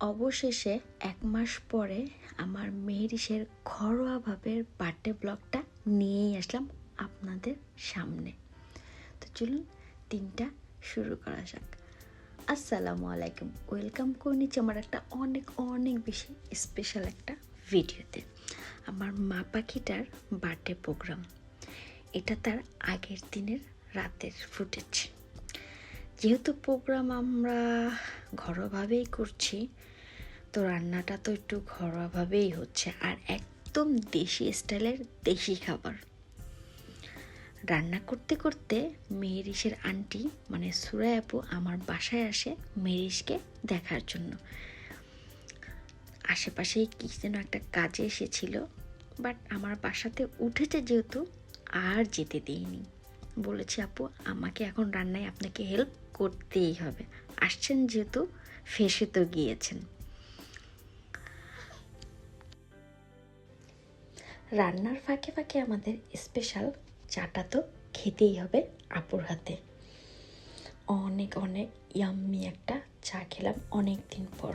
অবশেষে এক মাস পরে আমার মেহেরিসের ঘরোয়াভাবের বার্থডে ব্লগটা নিয়েই আসলাম আপনাদের সামনে। তো চলুন দিনটা শুরু করা যাক। আসসালামু আলাইকুম। ওয়েলকাম করে নিচ্ছি আমার একটা অনেক অনেক বেশি স্পেশাল একটা ভিডিওতে। আমার মা পাখিটার বার্থডে প্রোগ্রাম এটা তার আগের দিনের রাতের ফুটেজ যেহেতু প্রোগ্রাম আমরা ঘরোয়াভাবেই করছি, তো রান্নাটা তো একটু ঘরোয়াভাবেই হচ্ছে। আর একদম দেশি স্টাইলের দেশি খাবার। রান্না করতে করতে মেয়েরিসের আন্টি মানে সুরাই আপু, আমার বাসায় আসে মেয়েরিসকে দেখার জন্য। আশেপাশেই কি যেন একটা কাজে এসেছিল বাট আমার বাসাতে উঠেছে যেহেতু আর যেতে দিইনি বলেছি, আপু, আমাকে এখন রান্নায় আপনাকে হেল্প করতেই হবে। আসছেন যেহেতু, ফেসে তো গিয়েছেন। রান্নার ফাঁকে ফাঁকে আমাদের স্পেশাল চাটা তো খেতেই হবে আপুর হাতে। অনেক অনেক ইয়াম্মি একটা চা খেলাম অনেক দিন পর।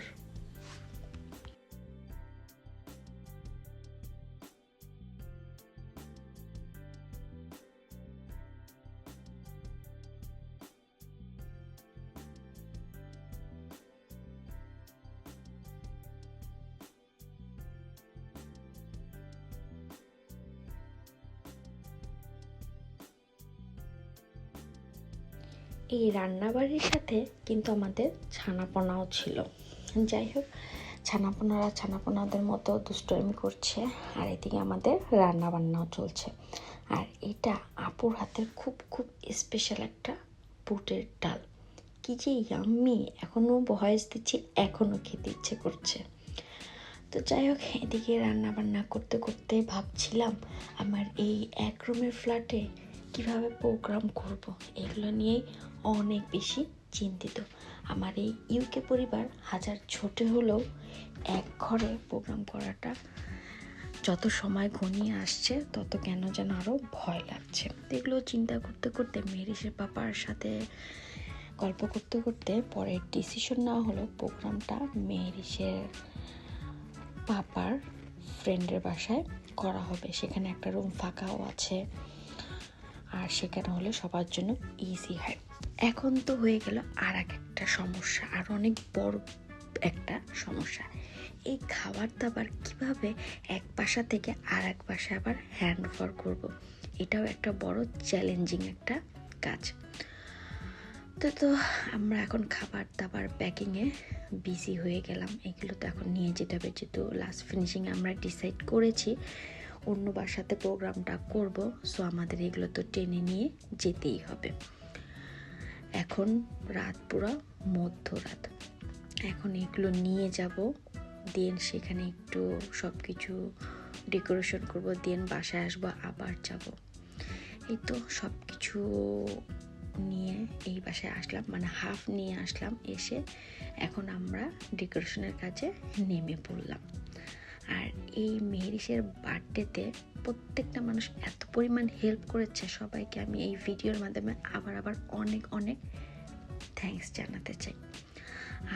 এই রান্নাবাড়ির সাথে কিন্তু আমাদের ছানাপোনাও ছিল। যাই হোক, ছানাপোনারা ছানাপোনাদের মতো দুষ্টমি করছে আর এদিকে আমাদের রান্না বান্নাও চলছে। আর এটা আপুর হাতের খুব খুব স্পেশাল একটা বুটের ডাল। কি যে ইয়াম্মি এখনও ভয়েস দিচ্ছি এখনও খেতে ইচ্ছে করছে। তো যাই হোক, এদিকে রান্না বান্না করতে করতে ভাবছিলাম আমার এই এক রুমের ফ্ল্যাটে কীভাবে প্রোগ্রাম করব, এগুলো নিয়েই অনেক বেশি চিন্তিত। আমার এই ইউকে পরিবার হাজার ছোট হলেও এক ঘরে প্রোগ্রাম করাটা যত সময় ঘনিয়ে আসছে, তত কেন যেন আরও ভয় লাগছে। এগুলো চিন্তা করতে করতে মেরিসের পাপার সাথে গল্প করতে করতে পরে ডিসিশন নেওয়া হলো প্রোগ্রামটা মেরিসের পাপার ফ্রেন্ডের বাসায় করা হবে। সেখানে একটা রুম ফাঁকাও আছে। আর সেখানে হলে সবার জন্য ইজি হয়। এখন তো হয়ে গেল আর এক একটা সমস্যা, আর অনেক বড় একটা সমস্যা। এই খাবার দাবার কীভাবে এক বাসা থেকে আর এক বাসায় আবার হ্যান্ড ওভার করব, এটাও একটা বড় চ্যালেঞ্জিং একটা কাজ। তো তো আমরা এখন খাবার দাবার প্যাকিংয়ে বিজি হয়ে গেলাম। এগুলো তো এখন নিয়ে যেতে হবে, যেহেতু লাস্ট ফিনিশিং আমরা ডিসাইড করেছি। অন্য বাসাতে প্রোগ্রামটা করব। সো আমাদের এগুলো তো টেনে নিয়ে যেতেই হবে। এখন রাত পুরা মধ্যরাত। এখন এগুলো নিয়ে যাব। দেন সেখানে একটু সব কিছু ডেকোরেশন করব। দেন বাসায় আসব, আবার যাব। এই তো সব কিছু নিয়ে এই বাসায় আসলাম। মানে হাফ নিয়ে আসলাম। এসে এখন আমরা ডেকোরেশনের কাজে নেমে পড়লাম। আর এই মেহেরিসের বার্থডেতে প্রত্যেকটা মানুষ এত পরিমাণ হেল্প করেছে সবাইকে। আমি এই ভিডিওর মাধ্যমে আবার আবার অনেক অনেক থ্যাঙ্কস জানাতে চাই।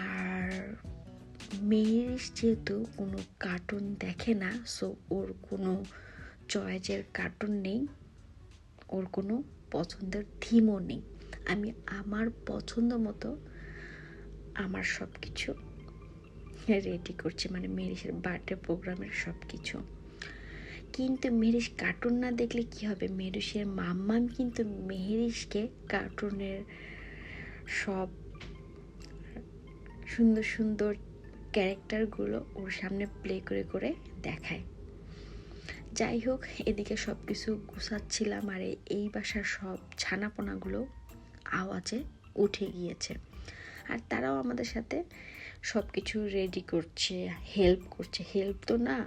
আর মেহেরিস যেহেতু কোনো কার্টুন দেখে না সো ওর কোনো চয়েজের কার্টুন নেই, ওর কোনো পছন্দের থিমও নেই। আমি আমার পছন্দ মতো আমার সব কিছু রেডি করছে মানে মেরিসের বার্থডে প্রোগ্রামের সব কিছু কিন্তু মেরিস কার্টুন না দেখলে কি হবে? মেরিসের মাম্মাম কিন্তু মেহেরিসকে কার্টুনের সব সুন্দর সুন্দর ক্যারেক্টারগুলো ওর সামনে প্লে করে করে দেখায়। যাই হোক, এদিকে সব কিছু গুছাচ্ছিলাম আর এই বাসার সব ছানাপোনাগুলো আওয়াজে উঠে গিয়েছে। আর তারাও আমাদের সাথে সব কিছু রেডি করছে হেল্প করছে। হেল্প তো না,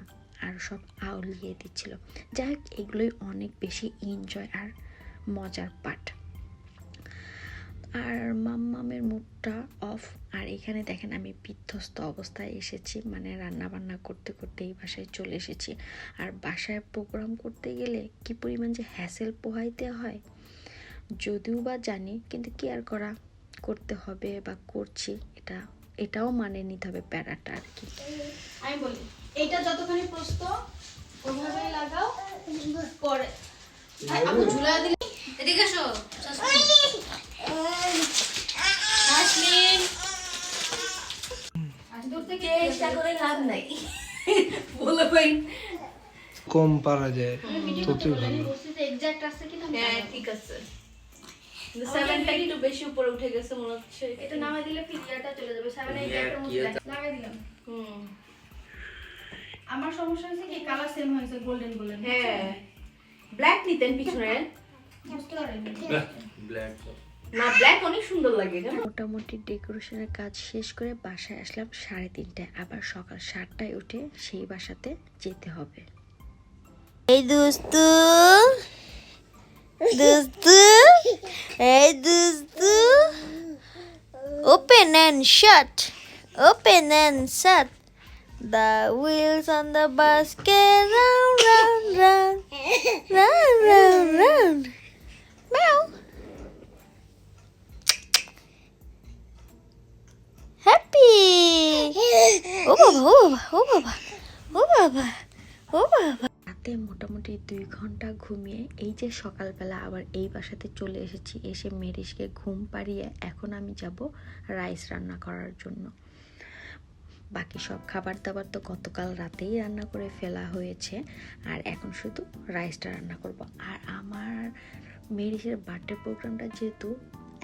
আর সব আউলিয়ে দিচ্ছিল। যাই হোক এগুলোই অনেক বেশি এনজয় আর মজার পাঠ আর মাম্মামের মুডটা অফ আর এখানে দেখেন, আমি বিধ্বস্ত অবস্থায় এসেছি। মানে রান্না বান্না করতে করতে এই বাসায় চলে এসেছি। আর বাসায় প্রোগ্রাম করতে গেলে কি পরিমাণ যে হ্যাসেল পোহাইতে হয়, যদিও বা জানি, কিন্তু কি আর করা, করতে হবে বা করছি, এটা এটাও মানে নিতে হবে প্যারাটা আর কি। আমি বলি এইটা যতখানি প্রস্ত ওইভাবেই লাগাও পরে। আপু ঝুলা দিলে? এদিকে এসো আসমিন। দূর থেকে চেষ্টা করে লাভ নাই। বলে ভাই। কম পারা যায় ততই ভালো। আছে কিনা হ্যাঁ ঠিক আছে। সেভেনটা একটু বেশি উপরে উঠে গেছে মনে হচ্ছে এটা নামাই দিলে ফিরিয়াটা চলে যাবে। সেভেন এই একটা মধ্যে লাগাই দিলাম। হুম। আমার সমস্যা হয়েছে কি কালার সেম হয়েছে গোল্ডেন গোল্ডেন হ্যাঁ। ব্ল্যাক নিতেন পিছনে। না ব্ল্যাক অনেক সুন্দর লাগে মোটামুটি ডেকোরেশনের কাজ শেষ করে বাসায় আসলাম সাড়ে তিনটায়। আবার সকাল সাতটায় উঠে সেই বাসাতে যেতে হবে। এই দুস্তু Dızdı. Hey dızdı. Open and shut. Open and shut. The wheels on the bus go round, round, round, round, round, round. Meow. Happy. Oh, baba, oh, baba, oh, baba, oh, baba. Oh, রাতে মোটামুটি দুই ঘণ্টা ঘুমিয়ে এই যে সকালবেলা আবার এই বাসাতে চলে এসেছি, এসে মেরিসকে ঘুম পাড়িয়ে এখন আমি যাব রাইস রান্না করার জন্য। বাকি সব খাবার দাবার তো গতকাল রাতেই রান্না করে ফেলা হয়েছে, আর এখন শুধু রাইসটা রান্না করব। আর আমার মেরিসের বার্থডে প্রোগ্রামটা যেহেতু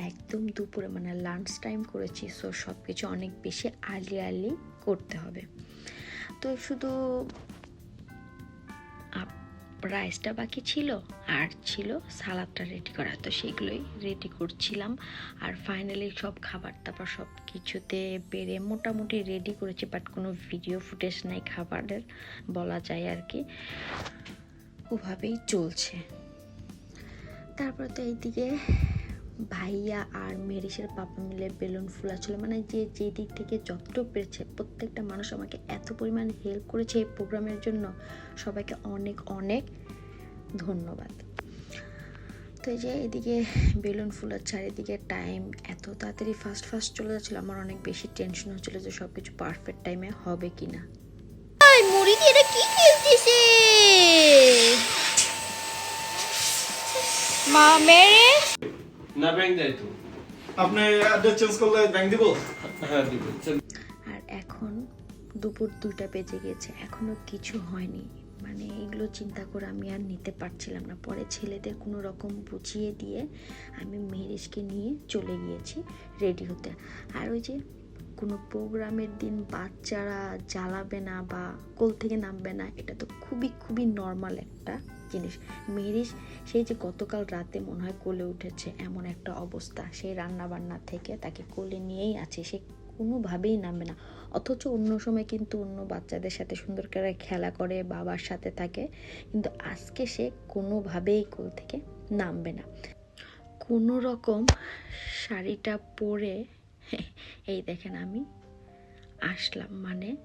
একদম দুপুরে মানে লাঞ্চ টাইম করেছি সো সব কিছু অনেক বেশি আর্লি আর্লি করতে হবে। তো শুধু রাইসটা বাকি ছিল, আর ছিল সালাদটা রেডি করা তো সেগুলোই রেডি করছিলাম। আর ফাইনালি সব খাবার দাবার সব কিছুতে বেড়ে মোটামুটি রেডি করেছি বাট কোনো ভিডিও ফুটেজ নাই খাবারের, বলা যায় আর কি। ওভাবেই চলছে। তারপর তো এইদিকে ভাইয়া আর মেরিসের পাপা মিলে বেলুন ফুলা ছিল মানে যে যে দিক থেকে যতটুকু পেরেছে, প্রত্যেকটা মানুষ আমাকে এত পরিমাণ হেল্প করেছে এই প্রোগ্রামের জন্য। সবাইকে অনেক অনেক ধন্যবাদ। তো এই যে, এদিকে বেলুন ফুলার চারিদিকে টাইম এত তাড়াতাড়ি ফাস্ট ফাস্ট চলে যাচ্ছিল, আমার অনেক বেশি টেনশন হচ্ছিল যে সব কিছু পারফেক্ট টাইমে হবে কি না মা, মেরে। না ব্যাংক দেয় তো। আপনি অ্যাড্রেস চেঞ্জ করলে ব্যাংক দিব? হ্যাঁ দিব। আর এখন দুপুর দুইটা বেজে গেছে এখনও কিছু হয়নি। মানে এগুলো চিন্তা করে আমি আর নিতে পারছিলাম না। পরে ছেলেদের কোনো রকম বুঝিয়ে দিয়ে আমি মেরিজকে নিয়ে চলে গিয়েছি রেডি হতে। আর ওই যে কোনো প্রোগ্রামের দিন বাচ্চারা জ্বালাবে না বা কোল থেকে নামবে না এটা তো খুবই খুবই নর্মাল একটা জিনিস। মেরিজ সেই যে গতকাল রাতে মনে হয় কোলে উঠেছে এমন একটা অবস্থা। সেই রান্না বান্না থেকে তাকে কোলে নিয়েই আছে। সে কোনোভাবেই নামবে না। অথচ অন্য সময় কিন্তু অন্য বাচ্চাদের সাথে সুন্দর করে খেলা করে, বাবার সাথে থাকে। কিন্তু আজকে সে কোনোভাবেই কোল থেকে নামবে না। কোনো রকম শাড়িটা পরে, এই দেখেন আমি, আসলাম। মানে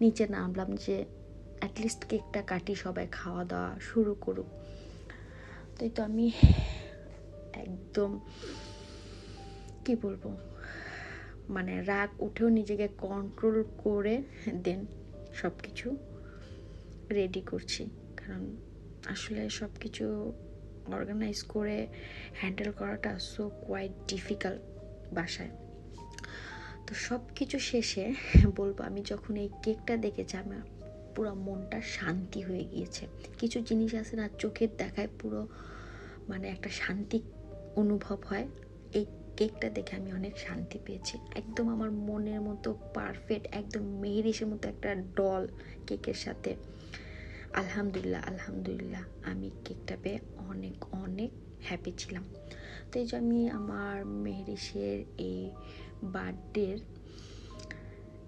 নিচে নামলাম যে অ্যাটলিস্ট কেকটা কাটি, সবাই খাওয়া দাওয়া শুরু করুক। তাই তো আমি একদম, কি বলব মানে রাগ উঠেও নিজেকে কন্ট্রোল করে দেন সব কিছু রেডি করছি। কারণ আসলে সব কিছু অর্গানাইজ করে হ্যান্ডেল করাটা সো কোয়াইট ডিফিকাল্ট বাসায়। তো সব কিছু শেষে বলব, আমি যখন এই কেকটা দেখেছি, আমার পুরো মনটা শান্তি হয়ে গিয়েছে। কিছু জিনিস আছে না, চোখের দেখায় পুরো মানে একটা শান্তি অনুভব হয়। এই কেকটা দেখে আমি অনেক শান্তি পেয়েছি। একদম আমার মনের মতো পারফেক্ট একদম মেহেরিসের মতো একটা ডল কেকের সাথে। আলহামদুলিল্লাহ আলহামদুলিল্লাহ, আমি কেকটা পেয়ে অনেক অনেক হ্যাপি ছিলাম। তো এই যে আমি আমার মেহেরিসের এই বার্থডের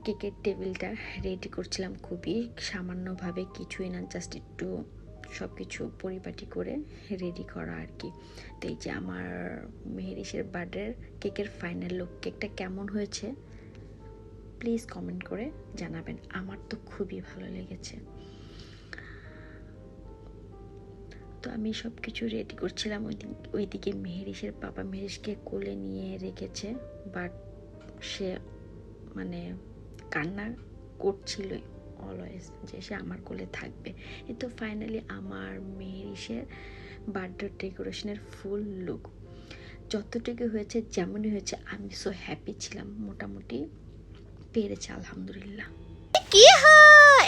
কেকের টেবিলটা রেডি করছিলাম খুবই। সামান্যভাবে কিছুই না জাস্ট একটু সব কিছু পরিপাটি করে রেডি করা আর কি তো এই যে আমার মেহেরিসের বার্থডের কেকের ফাইনাল লুক কেকটা কেমন হয়েছে? প্লিজ কমেন্ট করে জানাবেন। আমার তো খুবই ভালো লেগেছে। তো আমি সব কিছু রেডি করছিলাম। ওইদিকে মেহেরিসের পাপা মেহেরিসকে কোলে নিয়ে রেখেছে বাট সে মানে কান্না করছিলই অলওয়েজ যে সে আমার কোলে থাকবে। এই তো ফাইনালি আমার মেহেরিসের বার্থডে ডেকোরেশনের ফুল লুক যতটুকু হয়েছে যেমনই হয়েছে আমি সো হ্যাপি ছিলাম মোটামুটি পেরেছে আলহামদুলিল্লাহ। কি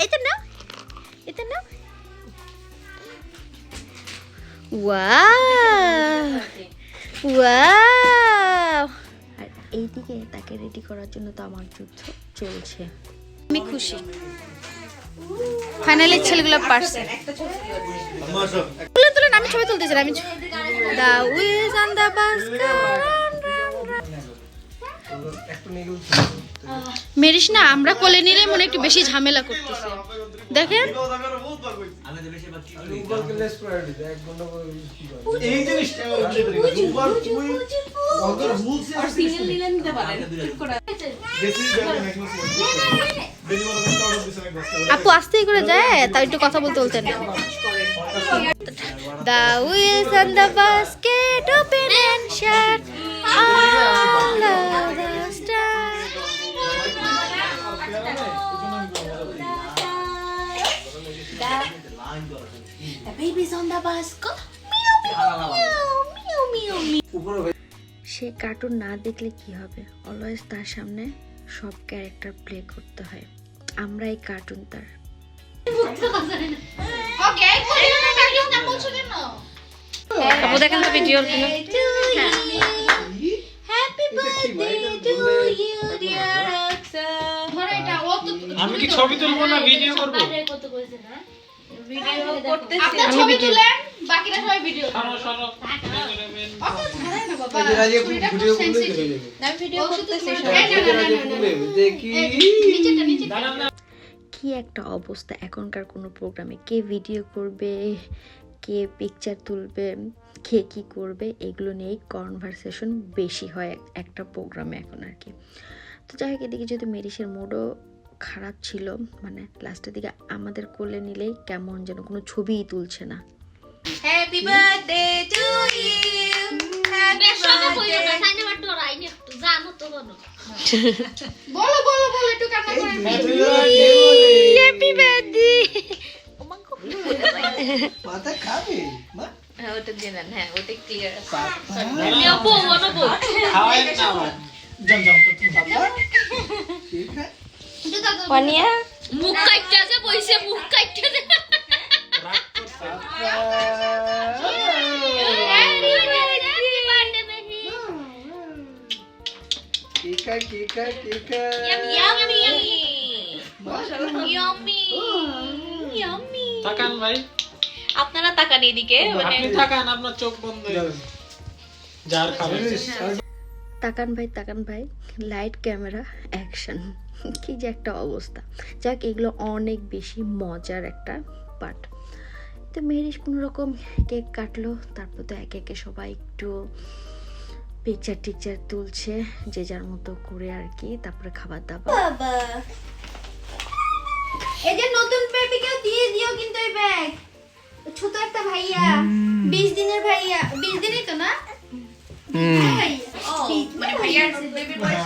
এটা না এটা না ওয়াও আর এইদিকে তাকে রেডি করার জন্য তো আমার যুদ্ধ চলছে। আমি খুশি। ফাইনালি ছেলেগুলো পারছে। তুলে তুলে আমি ছবি তুলতেছিলাম আমি the wheels on the bus Mary's না আমরা কোলে নিলে মনে একটু বেশি ঝামেলা করতেছে। দেখেন। এই জিনিসটা আপু আস্তেই করে যায় তাই একটু কথা বলতে বলতে না The wheels on the basket open and shut all of the stars. সে কার্টুন না দেখলে কি হবে? অলওয়েজ তার সামনে সব ক্যারেক্টার প্লে করতে হয়। আমরা এই কার্টুন তার আপু দেখেন তো ভিডিও আমি কি ছবি তুলবো না ভিডিও করব? আপনি ছবি তুলেন বাকিরা সবাই ভিডিও ভিডিও ভিডিও কি একটা অবস্থা এখনকার কোনো প্রোগ্রামে কে ভিডিও করবে? কে পিকচার তুলবে? কে কি করবে? এগুলো নিয়েই কনভারসেশন বেশি হয় একটা প্রোগ্রামে এখন আর কি। তো যাই হোক এদিকে যদি মেরিসের মুডও খারাপ ছিল মানে লাস্টের দিকে আমাদের কোলে নিলেই কেমন যেন কোনো ছবিই তুলছে না। Happy birthday to you happy বলো বলো বলো একটু কান্না করে হ্যাপি বার্থডে মাথা খাবে মা ওটা দিয়ে নেন হ্যাঁ ওটা ক্লিয়ার আছে খাওয়াই না। জান জান ঠিক আছে পানিয়া মুখ কাটতে আছে বইছে মুখ কাটতে আছে করছে। কেকা কেকা কেকা তাকান ভাই আপনারা তাকান এদিকে মানে আপনি তাকান আপনার চোখ বন্ধ যার খাবে তাকান ভাই তাকান ভাই লাইট ক্যামেরা অ্যাকশন কি যে একটা অবস্থা। যাক এগুলো অনেক বেশি মজার একটা পার্ট তো মেরিস কোনো রকম কেক কাটলো তারপর তো একে একে সবাই একটু পিকচার টিকচার তুলছে যে যার মতো করে আর কি তারপরে খাবার দাবার। এই যে নতুন বেবিকে দিয়ে দিও কিন্তু এই ব্যাগ ছোট একটা ভাইয়া বিশ দিনের ভাইয়া। বিশ দিনই তো না? মানে ভাইয়ার বেবির বয়স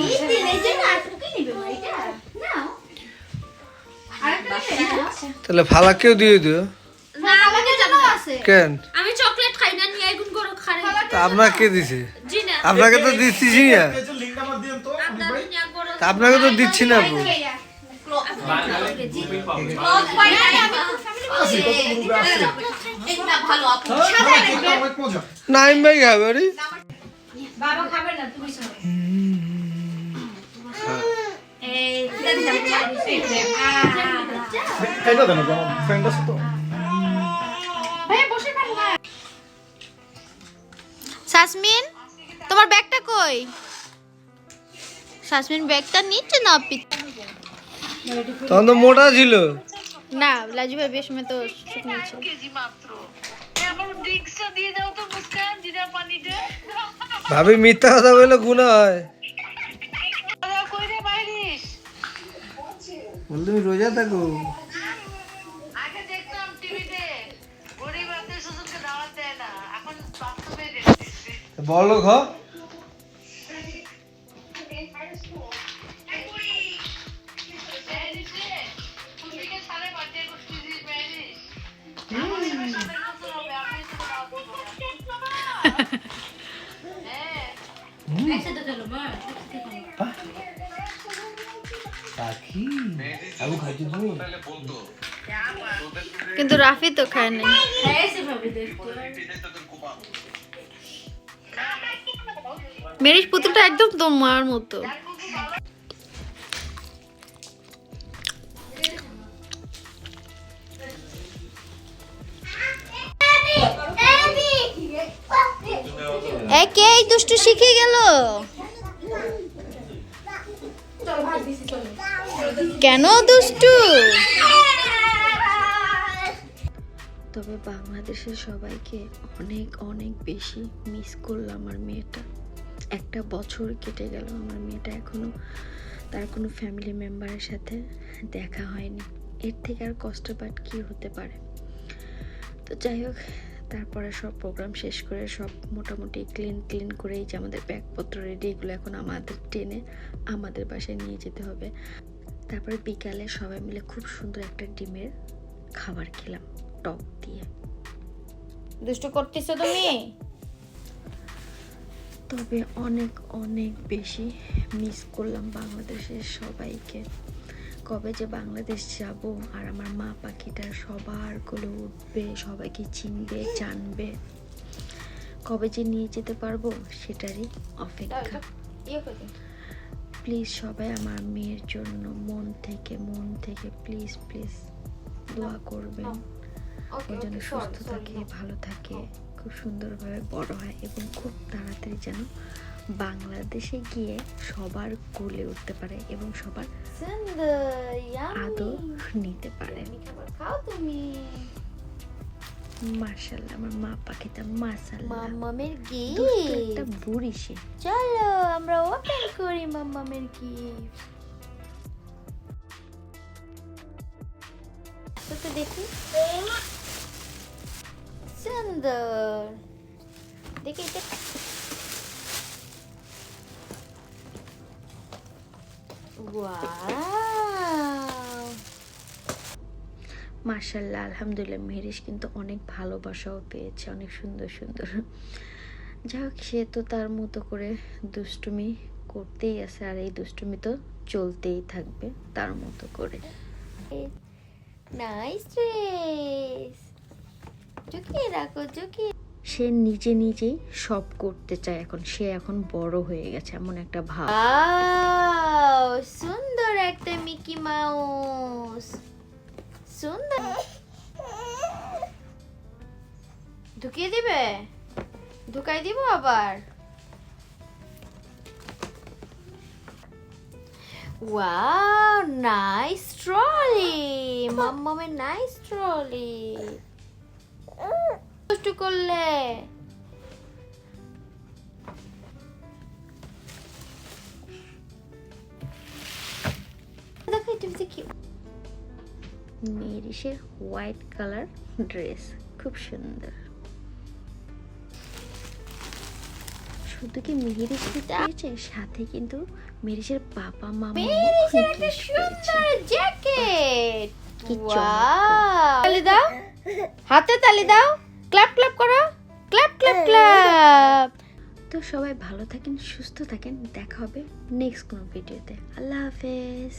বিশ দিন এই যে না? তাহলে ফালাকেও দিয়ে দিও কেন আমি চকলেট খাই না নিয়ে গুণ করো খারে তা আপনাকে কে দিছে আপনাকে তো দিচ্ছি না আপনাকে তো দিচ্ছি না আপু হ্যাঁ নাইম ভাই খাবে আরে বাবা খাবে না তুমি দেন আমার ফ্রেন্ড আছে তো সাসমিন তোমার ব্যাগটা কই? সাসমিন ব্যাগটা নিচ্ছে না তখন তো মোটা ছিল। না লাজু ভাই বেশ তো শুকনো ছিল। ভাবি মিথ্যা কথা বলে গুণা হয়। বল তুমি রোজা থাকো? বলো ঘ। খায় না সেভাবে দেখতে মেরিস পুতুলটা একদম তোমার মতো একে দুষ্টু শিখে গেল? কেন দুষ্টু? তবে বাংলাদেশের সবাইকে অনেক অনেক বেশি মিস করলাম আমার মেয়েটা। একটা বছর কেটে গেল আমার মেয়েটা এখনও তার কোনো ফ্যামিলি মেম্বারের সাথে দেখা হয়নি। এর থেকে আর কষ্ট পাট কি হতে পারে? তো যাই হোক, তারপরে সব প্রোগ্রাম শেষ করে সব মোটামুটি ক্লিন ক্লিন করে যে আমাদের ব্যাগপত্র রেডি এগুলো এখন আমাদের টেনে আমাদের বাসায় নিয়ে যেতে হবে। তারপরে বিকালে সবাই মিলে খুব সুন্দর একটা ডিমের খাবার খেলাম। টক দিয়ে। দুষ্টু করতেছো তুমি? তবে অনেক অনেক বেশি মিস করলাম বাংলাদেশের সবাইকে। কবে যে বাংলাদেশ যাব আর আমার মা পাখিটা সবার কোলে উঠবে সবাইকে চিনবে জানবে। কবে যে নিয়ে যেতে পারব সেটারই অপেক্ষা। ইয়ে প্লিজ সবাই আমার মেয়ের জন্য মন থেকে মন থেকে প্লিজ প্লিজ দোয়া করবেন। ও যেন সুস্থ থাকে ভালো থাকে খুব সুন্দরভাবে বড় হয় এবং খুব তাড়াতাড়ি যেন বাংলাদেশে গিয়ে সবার কোলে উঠতে পারে এবং সবার আদর নিতে পারে। মার্শাল্লাহ আমার মা পাখিটা মার্শাল্লাহ একটা বুড়ি সে। চলো আমরা ওপেন করি মাম্মামের গিফট তো দেখি। সুন্দর। দেখি এটা। মার্শাল্লাহ আলহামদুলিল্লাহ মেহরিশ কিন্তু অনেক ভালোবাসাও পেয়েছে অনেক সুন্দর সুন্দর। যাই হোক সে তো তার মতো করে দুষ্টুমি করতেই আছে আর এই দুষ্টুমি তো চলতেই থাকবে তার মতো করে। নাইস ড্রেস ঝুঁকিয়ে রাখো ঝুঁকিয়ে সে নিজে নিজেই সব করতে চায় এখন। সে এখন বড় হয়ে গেছে এমন একটা ভাব। সুন্দর একটা মিকি মাউস সুন্দর। ঢুকিয়ে দিবে? ঢুকাই দিব আবার? ওয়াও নাইস ট্রলি মাম্মামের নাইস ট্রলি কষ্ট করলে দেখো এটা হচ্ছে কি মেরিসের হোয়াইট কালার ড্রেস খুব সুন্দর। শুধু কি মেহেরিস gift পেয়েছে সাথে কিন্তু মেরিসের বাবা মামা মেরিসের একটা সুন্দর জ্যাকেট কি তালি দাও। হাতে তালি দাও। ক্ল্যাপ ক্ল্যাপ করো। Clap clap clap. তো সবাই ভালো থাকেন সুস্থ থাকেন। দেখা হবে নেক্সট কোনো ভিডিওতে আল্লাহ হাফেজ।